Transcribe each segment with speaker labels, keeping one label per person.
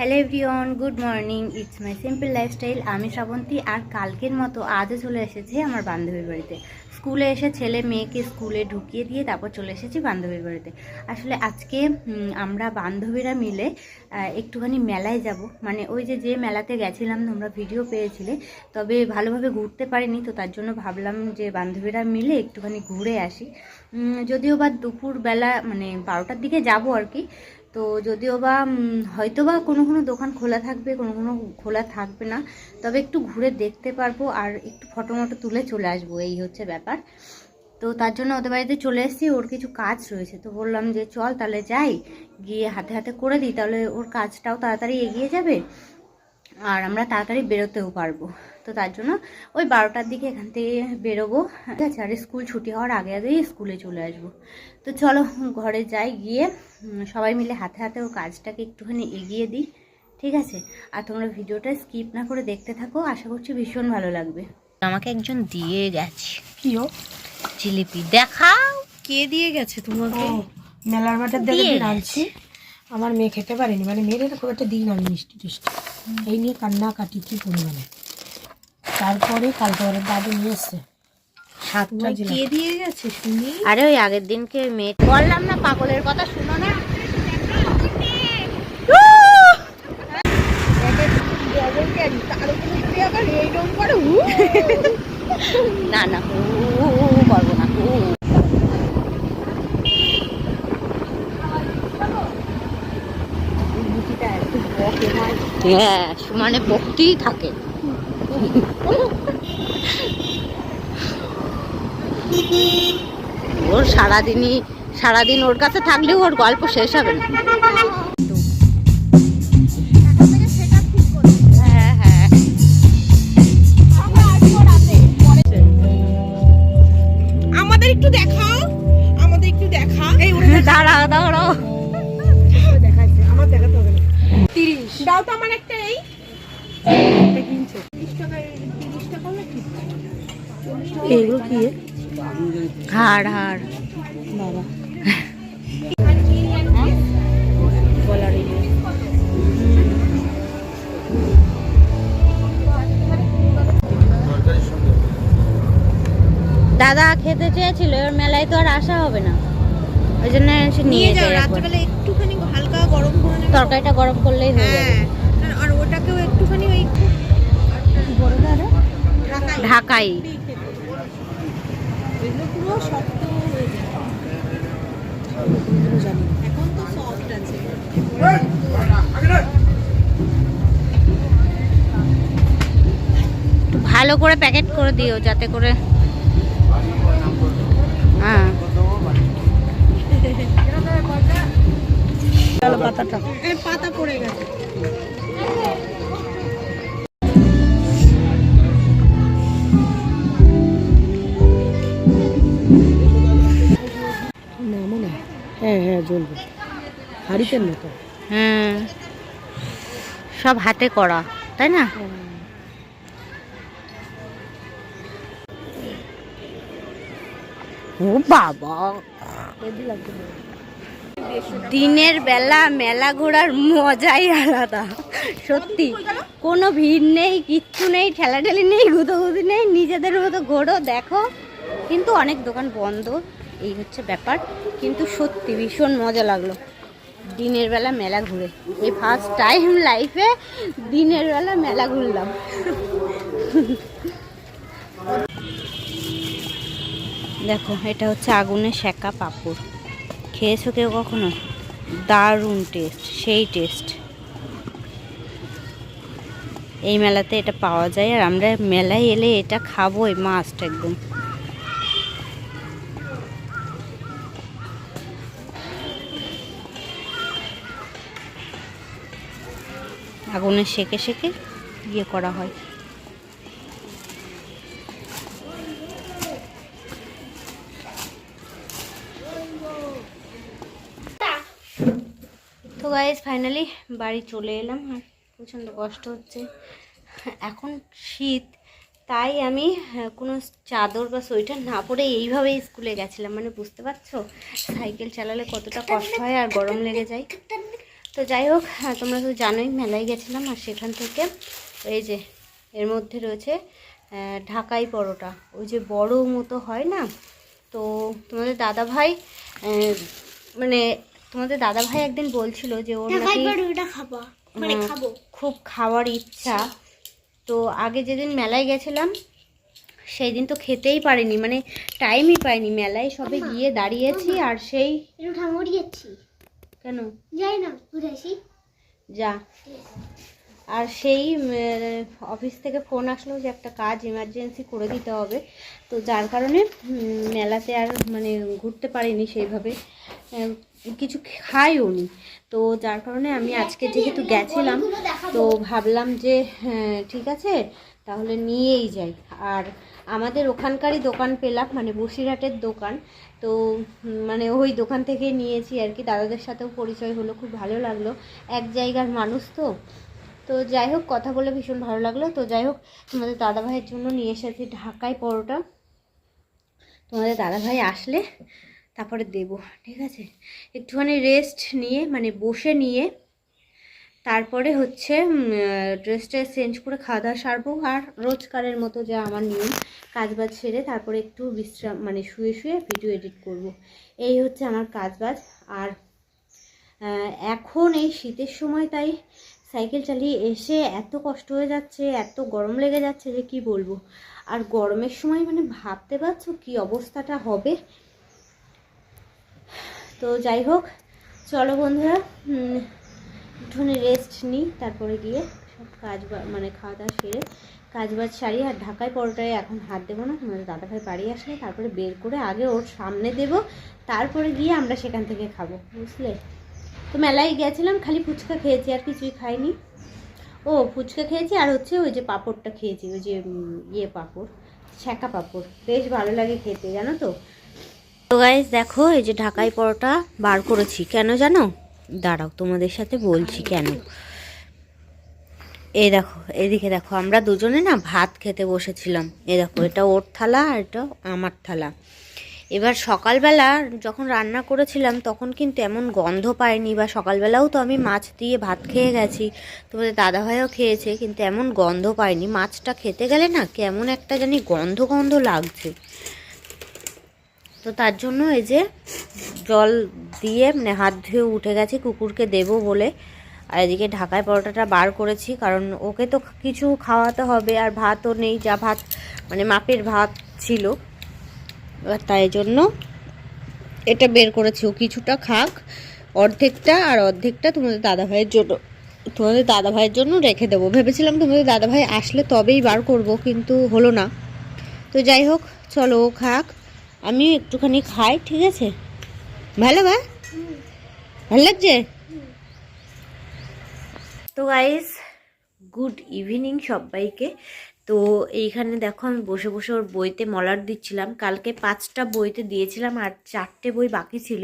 Speaker 1: Hello everyone good morning it's my simple lifestyle আমি শ্রাবন্তী আর কালকের মতো আজও চলে এসেছি আমার বান্ধবীর বাড়িতে। স্কুলে এসে ছেলে মেয়েকে স্কুলে ঢুকিয়ে দিয়ে তারপর চলে এসেছি বান্ধবীর বাড়িতে। আসলে আজকে আমরা বান্ধবীরা মিলে একটুখানি মেলায় যাব। মানে ওই যে যে মেলাতে গেছিলাম, তোমরা ভিডিও পেয়েছিলে। তবে ভালোভাবে ঘুরতে পারিনি, তো তার জন্য ভাবলাম যে বান্ধবীরা মিলে একটুখানি ঘুরে আসি। যদিও বা দুপুরবেলা মানে বারোটার দিকে যাব আর কি তো যদিও বা হয়তো বা কোনো কোনো দোকান খোলা থাকবে, কোনো কোনো খোলা থাকবে না, তবে একটু ঘুরে দেখতে পারব আর একটু ফটো মটো তুলে চলে আসব, এই হচ্ছে ব্যাপার। তো তার জন্য ওদের বাড়িতে চলে এসেছি, ওর কিছু কাজ রয়েছে, তো বললাম যে চল তাহলে যাই, গিয়ে হাতে হাতে করে দিই, তাহলে ওর কাজটাও তাড়াতাড়ি এগিয়ে যাবে। আর আমরা তাড়াতাড়ি বেরোতেও পারব। তো তার জন্য ওই বারোটার দিকে এখান থেকে বেরোবো। ঠিক আছে আর স্কুল ছুটি হওয়ার আগে আগেই স্কুলে চলে আসব। তো চলো ঘরে যাই গিয়ে সবাই মিলে হাতে হাতে ওর কাজটাকে একটুখানি এগিয়ে দিই। ঠিক আছে? আর তোমরা ভিডিওটা স্কিপ না করে দেখতে থাকো আশা করছি ভীষণ ভালো লাগবে। আমাকে একজন দিয়ে গেছে।
Speaker 2: কি ও?
Speaker 1: জিলিপি। দেখাও!
Speaker 2: কে দিয়ে গেছে তোমাকে? মেলার মাঠের দেখে আনছি। আমার মেয়ে খেতে পারেনি মানে মেয়ের খুব একটা দিন আমি মিষ্টি টিষ্টি এই নিয়ে কান্না কাটি কি পরিমাণে তারপরে কালকে ওর দাদু নিয়ে এসছে। জিলাপি।
Speaker 3: কে দিয়ে গেছে শুনি?
Speaker 1: আরে ওই আগের দিনকে মেয়ে বললাম না পাগলের কথা শুনো না। না না ও পারব না ও। হ্যাঁ সমানে বকতেই থাকে। ওর সারাদিনই সারাদিন ওর কাছে থাকলেও ওর গল্প শেষ হবে না।
Speaker 3: দাও তো আমার একটা এই।
Speaker 2: এগুলো কি?
Speaker 1: হাড় হাড়।
Speaker 2: বাবা।
Speaker 1: দাদা খেতে চেয়েছিল এবার মেলায় তো আর আসা হবে না। ওই জন্য সে নিয়ে
Speaker 3: যাও। রাত্রেবেলা একটুখানি হালকা গরম করে।
Speaker 1: তরকারিটা গরম করলেই হয়ে যাবে।
Speaker 3: হ্যাঁ আর- ওটাকেও একটুখানি ওই ঢাকাই।
Speaker 1: ঢাকাই
Speaker 3: পুরো শক্ত হয়ে যায়। এখন তো সফট আছে।
Speaker 1: ভালো করে প্যাকেট করে দিও যাতে করে হ্যাঁ।
Speaker 2: পাতাটা।
Speaker 3: পাতা পড়ে গেছে।
Speaker 2: মানে? হ্যাঁ হ্যাঁ জ্বলবে। হাড়িতের মতো।
Speaker 1: হ্যাঁ। সব হাতে করা তাই না? ও বাবা। দিনের বেলা মেলা ঘোরার মজাই আলাদা, সত্যি। কোনো ভিড় নেই, কিচ্ছু নেই, ঠেলাঠেলি নেই, গুঁতোগুতি নেই, নিজেদের মতো ঘোরো, দেখো। কিন্তু অনেক দোকান বন্ধ, এই হচ্ছে ব্যাপার। কিন্তু সত্যি ভীষণ মজা লাগল দিনের বেলা মেলা ঘুরে। এই ফার্স্ট টাইম লাইফে দিনের বেলা মেলা ঘুরলাম। দেখো, এটা হচ্ছে আগুনে সেকা পাপড়। খেয়েছো কেউ কখনো? দারুণ টেস্ট সেই টেস্ট এই মেলাতে এটা পাওয়া যায় আর আমরা মেলায় এলে এটা খাব মাস্ট একদম. আগুনে সেকে সেকে ইয়ে করা হয় তো গাইজ ফাইনালি বাড়ি চলে এলাম। আর প্রচণ্ড কষ্ট হচ্ছে। এখন শীত তাই আমি কোনো চাদর বা সোয়েটার না পরে এইভাবেই স্কুলে গেছিলাম। মানে বুঝতে পারছ? সাইকেল চালালে কতটা কষ্ট হয় আর গরম লেগে যায়। তো যাই হোক হ্যাঁ, তোমরা তো জানোই মেলায় গেছিলাম। আর সেখান থেকে এই যে এর মধ্যে রয়েছে ঢাকাই পরোটা। ওই যে বড় মতো হয় না? তো তোমাদের দাদা ভাই মানে তোমাদের দাদা ভাই একদিন বলছিল যে ওর নাকি
Speaker 3: মানে
Speaker 1: খুব। খাওয়ার ইচ্ছা। তো আগে যেদিন মেলায় গেছিলাম সেই দিন তো খেতেই পারিনি মানে টাইমই পাইনি। মেলায় সবে গিয়ে দাঁড়িয়েছি আর সেই কেন?
Speaker 4: যাই না
Speaker 1: যা। আর সেই অফিস থেকে ফোন আসলো যে একটা কাজ ইমার্জেন্সি করে দিতে হবে। তো যার কারণে মেলাতে আর মানে ঘুরতে পারিনি সেইভাবে। কিছু খাইও নি। তো যার কারণে আমি আজকে যেহেতু গেছিলাম তো ভাবলাম যে হ্যাঁ, ঠিক আছে তাহলে নিয়েই যাই। আর আমাদের ওখানকারই দোকান পেলাম মানে বসিরহাটের দোকান। তো মানে ওই দোকান থেকে নিয়েছি আর কি। দাদাদের সাথেও পরিচয় হলো খুব ভালো লাগল। এক জায়গার মানুষ তো। তো যাই হোক কথা বলে ভীষণ ভালো লাগল। তো যাই হোক তোমাদের দাদা ভাইয়ের জন্য নিয়ে এসেছি ঢাকায় পরোটা। তোমাদের দাদা ভাই আসলে তারপরে দেবো, ঠিক আছে? একটুখানি রেস্ট নিয়ে মানে বসে নিয়ে, তারপরে হচ্ছে ড্রেসটা চেঞ্জ করে খাওয়া দাওয়া সারবো। আর রোজকারের মতো যা আমার নিয়ম, কাজবাজ সেরে তারপরে একটু বিশ্রাম মানে শুয়ে শুয়ে ভিডিও এডিট করব। এই হচ্ছে আমার কাজবাজ। আর এখন এই শীতের সময় তাই সাইকেল চালিয়ে এসে এত কষ্ট হয়ে যাচ্ছে, এত গরম লেগে যাচ্ছে যে কি বলব? আর গরমের সময় মানে ভাবতে পারছ কি অবস্থাটা হবে? তো যাই হোক, চলো বন্ধুরা একটুখানি রেস্ট নিই, তারপরে গিয়ে সব কাজ মানে খাওয়া দাওয়া সেরে কাজ বাজ সারি, আর ঢাকায় পরোটায় এখন হাত দেবো না তোমাদের দাদাভাই বাড়ি আসলে তারপরে বের করে আগে ওর সামনে দেবো, তারপরে গিয়ে আমরা সেখান থেকে খাব, বুঝলে? তো মেলায় গেছিলাম, খালি ফুচকা খেয়েছি, আর কিছুই খাইনি। ও, ফুচকা খেয়েছি, আর হচ্ছে ওই যে পাঁপড়টা খেয়েছি, ওই যে ইয়ে পাঁপড়, ছ্যাঁকা পাঁপড়, বেশ ভালো লাগে খেতে, জানো তো? তো গাইজ দেখো, এই যে ঢাকাই পরোটা বার করেছি। কেন জানো? দাঁড়াও, তোমাদের সাথে বলছি কেন? এই দেখো, এদিকে দেখো, আমরা দুজনে না ভাত খেতে বসেছিলাম। এই দেখো, এটা ওর থালা আর এটা আমার থালা। এবার সকালবেলা যখন রান্না করেছিলাম, তখন কিন্তু এমন গন্ধ পাইনি, বা সকালবেলাও তো আমি মাছ দিয়ে ভাত খেয়ে গেছি। তোমাদের দাদাভাইও খেয়েছে, কিন্তু এমন গন্ধ পাইনি। মাছটা খেতে গেলে না কেমন একটা জানি গন্ধ গন্ধ লাগছে। তো তার জন্য এই যে জল দিয়ে মানে হাত ধুয়ে উঠে গেছি কুকুরকে দেবো বলে। আর এদিকে ঢাকায় পরোটাটা বার করেছি, কারণ ওকে তো কিছু খাওয়াতে হবে আর ভাতও নেই, যা ভাত মানে মাপের ভাত ছিল। এবার তাই জন্য এটা বের করেছি। ও কিছুটা খাক, অর্ধেকটা আর অর্ধেকটা তোমাদের দাদাভাইয়ের জন্য, তোমাদের দাদাভাইয়ের জন্য রেখে দেবো। ভেবেছিলাম তোমাদের দাদাভাই আসলে তবেই বার করব, কিন্তু হলো না। তো যাই হোক, চলো ও খাক। আমি একটুখানি খাই, ঠিক আছে? ভালো বা ভালো লাগছে? তো গাইস গুড ইভিনিং সবাইকে। তো এইখানে দেখো আমি বসে বসে ওর বইতে মলার দিচ্ছিলাম। কালকে পাঁচটা বইতে দিয়েছিলাম আর চারটে বই বাকি ছিল।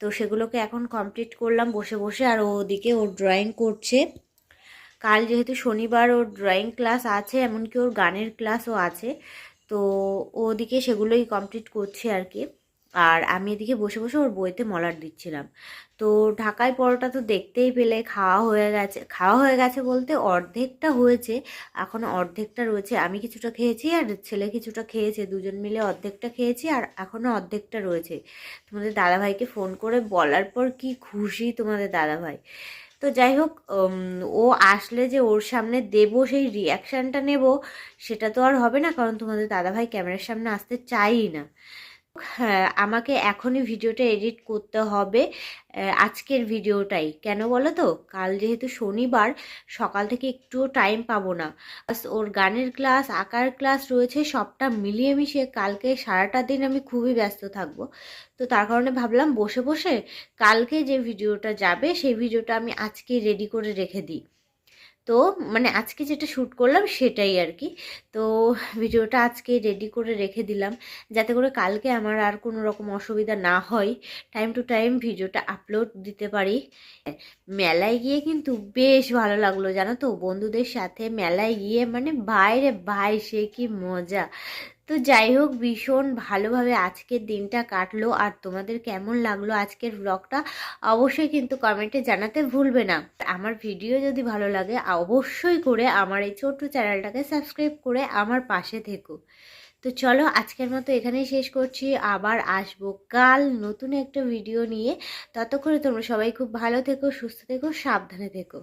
Speaker 1: তো সেগুলোকে এখন কমপ্লিট করলাম বসে বসে আর ওদিকে ওর ড্রয়িং করছে। কাল যেহেতু শনিবার ওর ড্রয়িং ক্লাস আছে, এমনকি ওর গানের ক্লাসও আছে। তো ওদিকে সেগুলোই কমপ্লিট করছে আর কি আর আমি এদিকে বসে বসে ওর বইতে মলার দিচ্ছিলাম। তো ঢাকায় পরোটা তো দেখতেই পেলে, খাওয়া হয়ে গেছে, খাওয়া হয়ে গেছে বলতে অর্ধেকটা হয়েছে এখনও অর্ধেকটা রয়েছে। আমি কিছুটা খেয়েছি আর ছেলে কিছুটা খেয়েছে, দুজন মিলে অর্ধেকটা খেয়েছি আর এখনও অর্ধেকটা রয়েছে। তোমাদের দাদাভাইকে ফোন করে বলার পর কি খুশি তোমাদের দাদাভাই। তো যাই হোক ও আসলে যে ওর সামনে দেব, সেই রিয়াকশানটা নেব, সেটা তো আর হবে না, কারণ তোমাদের দাদাভাই ক্যামেরার সামনে আসতে চাই না। হ্যাঁ আমাকে এখনই ভিডিওটা এডিট করতে হবে। আজকের ভিডিওটাই। কেন বলো তো? কাল যেহেতু শনিবার, সকাল থেকে একটুও টাইম পাবো না। ওর গানের ক্লাস আঁকার ক্লাস রয়েছে, সবটা মিলিয়ে মিশিয়ে কালকে সারাটা দিন আমি খুবই ব্যস্ত থাকব। তো তার কারণে ভাবলাম বসে বসে কালকে যে ভিডিওটা যাবে, সেই ভিডিওটা আমি আজকে রেডি করে রেখে দিই। তো মানে আজকে যেটা শ্যুট করলাম সেটাই আর কি। তো ভিডিওটা আজকে রেডি করে রেখে দিলাম। যাতে করে কালকে আমার আর কোনো রকম অসুবিধা না হয়। টাইম টু টাইম ভিডিওটা আপলোড দিতে পারি। মেলায় গিয়ে কিন্তু বেশ ভালো লাগল, জানো তো? বন্ধুদের সাথে মেলায় গিয়ে মানে বাইরে ভাই সে কি মজা। তো যাই হোক, ভীষণ ভালোভাবে আজকের দিনটা কাটলো। আর তোমাদের কেমন লাগল আজকের ব্লগটা অবশ্যই কিন্তু কমেন্টে জানাতে ভুলবে না। আমার ভিডিও যদি ভালো লাগে, অবশ্যই করে আমার এই ছোট্ট চ্যানেলটাকে সাবস্ক্রাইব করে আমার পাশে থেকো। তো চলো, আজকের মতো এখানেই শেষ করছি। আবার আসব কাল নতুন একটা ভিডিও নিয়ে। ততক্ষণে তোমরা সবাই খুব ভালো থেকো, সুস্থ থেকো, সাবধানে থেকো।